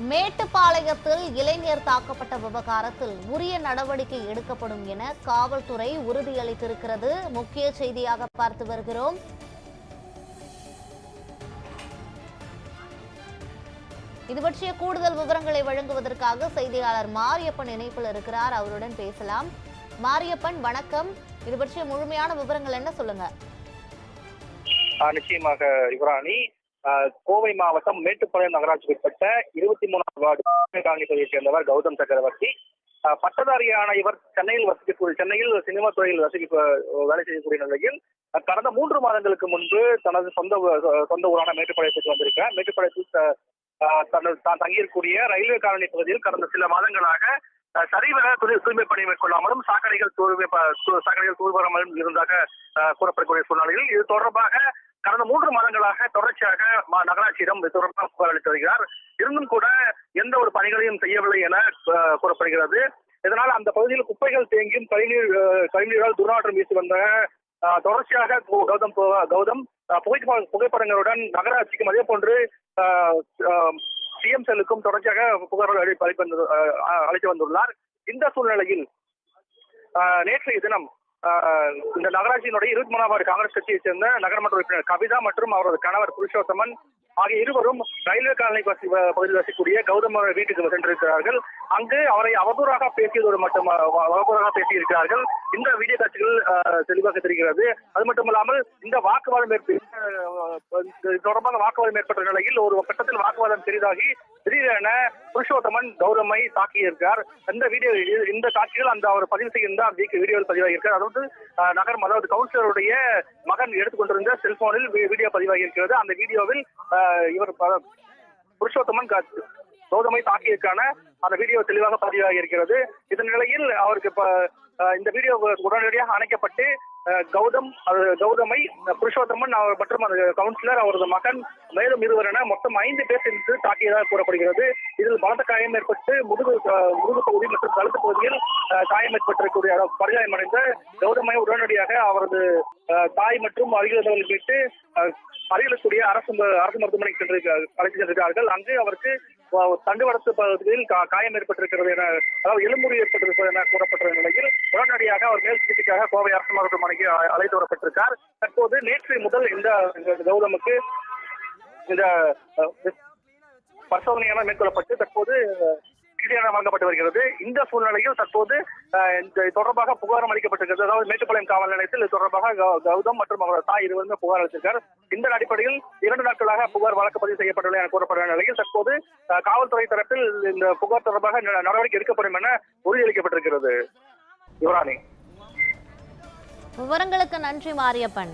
மேட்டுப்பாளையத்தில் இளைஞர் தாக்கப்பட்ட விவகாரத்தில் உரிய நடவடிக்கை எடுக்கப்படும் என காவல்துறை உறுதியளித்திருக்கிறது. முக்கிய செய்தியாக பார்த்து வருகிறோம். இது பற்றிய கூடுதல் விவரங்களை வழங்குவதற்காக செய்தியாளர் மாரியப்பன் இணைப்பில் இருக்கிறார். அவருடன் பேசலாம். மாரியப்பன் வணக்கம். இது பற்றிய முழுமையான விவரங்கள் என்ன சொல்லுங்க? நிச்சயமாக யுவராணி கோவை மாவட்டம் மேட்டுப்பாளையம் நகராட்சிக்கு உட்பட்ட இருபத்தி மூணாம் வார்டு காலனி பகுதியைச் சேர்ந்தவர் கௌதம் சக்கரவர்த்தி. பட்டதாரியான இவர் சென்னையில் வசிக்கக்கூடிய சென்னையில் சினிமா துறையில் வசிக்க வேலை செய்யக்கூடிய நிலையில் கடந்த மூன்று மாதங்களுக்கு முன்பு தனது சொந்த சொந்த ஊரான மேட்டுப்பாளையத்துக்கு வந்திருக்கிறார். மேட்டுப்பாளையத்தில் தனது தான் தங்கியிருக்கூடிய ரயில்வே காலனி பகுதியில் கடந்த சில மாதங்களாக சரிவர தூய்மை பணி மேற்கொள்ளாமலும் சாக்கடைகள் தூய்மை சாக்கடைகள் தூர்வராமலும் இருந்ததாக கூறப்படக்கூடிய சூழ்நிலையில் இது தொடர்பாக கடந்த மூன்று மாதங்களாக தொடர்ச்சியாக மா- நகராட்சியிடம் இது தொடர்பாக புகார் அளித்து வருகிறார். இருந்தும் கூட எந்த ஒரு பணிகளையும் செய்யவில்லை என கூறப்படுகிறது. இதனால் அந்த பகுதியில் குப்பைகள் தேங்கியும் கழிநீர் கழிநீரால் துர்நாற்றம் வீசி வந்த தொடர்ச்சியாக கௌதம் கௌதம் புகைப்பட- புகைப்படங்களுடன் நகராட்சிக்கும் அதே போன்று சிஎம் செல்லுக்கும் தொடர்ச்சியாக புகார்கள் அளி- அளிப்பு அளித்து வந்துள்ளார். இந்த சூழ்நிலையில் ஆஹ் நேற்றைய தினம் இந்த நகராட்சியினுடைய இருபத்தி மூணாம் வார்டு காங்கிரஸ் கட்சியைச் சேர்ந்த நகரமன்ற உறுப்பினர் கவிதா மற்றும் அவரது கணவர் புருஷோத்தமன் ஆகிய இருவரும் ரயில்வே காலனி வசி பகுதியில் வசிக்கக்கூடிய கௌதம் வீட்டுக்கு சென்றிருக்கிறார்கள். அங்கு அவரை அவதூறாக பேசியதோடு மட்டும் அவதூறாக பேசியிருக்கிறார்கள். இந்த வீடியோ காட்சிகள் தெளிவாக தெரிகிறது. அது மட்டுமல்லாமல் இந்த வாக்குவாதம் தொடர்பாக வாக்குவாதம் ஏற்பட்ட நிலையில் ஒரு கட்டத்தில் வாக்குவாதம் பெரிதாகி திடீரென புருஷோத்தமன் கௌரமை தாக்கியிருக்கார். இந்த வீடியோ இந்த காட்சிகள் அந்த அவர் பதிவு செய்கின்ற அந்த வீடியோவில் பதிவாகியிருக்கார். அதாவது நகர் நகரம் அதாவது கவுன்சிலருடைய மகன் எடுத்துக்கொண்டிருந்த செல்போனில் வீ- வீடியோ பதிவாகியிருக்கிறது. அந்த வீடியோவில் இவர் ப- புருஷோத்தமன் கௌதமை தாக்கியதற்கான அந்த வீடியோ தெளிவாக பதிவாகி இருக்கிறது இதன் நிலையில் அவருக்கு இப்ப இந்த வீடியோ உடனடியாக அணைக்கப்பட்டு கௌதம் அது கௌதமை புருஷோத்தமன் அவர் மற்றும் அந்த கவுன்சிலர் அவரது மகன் மேலும் இருவர் என மொத்தம் ஐந்து பேர் சென்று தாக்கியதாக கூறப்படுகிறது. இதில் பலத்த காயம் ஏற்பட்டு முதுகு முதுகு பகுதி மற்றும் கழுத்து பகுதியில் காயம் ஏற்பட்டிருக்கக்கூடிய பரிதாயம் அடைந்த கௌதமை உடனடியாக அவரது தாய் மற்றும் அருகில் மீட்டு அருகிலக்கூடிய அரசு அரசு மருத்துவமனைக்கு சென்று அழைத்து சென்றிருக்கிறார்கள். அங்கு அவருக்கு தண்டுவடத்து பகுதியில் காயம் ஏற்பட்டிருக்கிறது என அதாவது எலும்புரி ஏற்பட்டிருப்பது என கூறப்பட்ட நிலையில் உடனடியாக அவர் மேல் சிகிச்சைக்காக கோவை அரசு மருத்துவமனைக்கு அழைத்து வரப்பட்டிருக்கார். தற்போது நேற்று முதல் இந்த கௌதமுக்கு இந்த பரிசோதனையான மேற்கொள்ளப்பட்டு தற்போது சிகிச்சையாக வழங்கப்பட்டு வருகிறது. இந்த சூழ்நிலையில் தற்போது இந்த தொடர்பாக புகாரம் அளிக்கப்பட்டிருக்கிறது. அதாவது மேட்டுப்பாளையம் காவல் நிலையத்தில் இது தொடர்பாக கௌதம் மற்றும் அவரது தாய் இருவருமே புகார் அளித்திருக்கார். இந்த அடிப்படையில் இரண்டு நாட்களாக புகார் வழக்கு பதிவு செய்யப்பட்டுள்ள என கூறப்படுகிற நிலையில் தற்போது காவல்துறை தரப்பில் இந்த புகார் தொடர்பாக நடவடிக்கை எடுக்கப்படும் என உறுதியளிக்கப்பட்டிருக்கிறது. யுவராணி. விவரங்களுக்கு நன்றி மாரியப்பன்.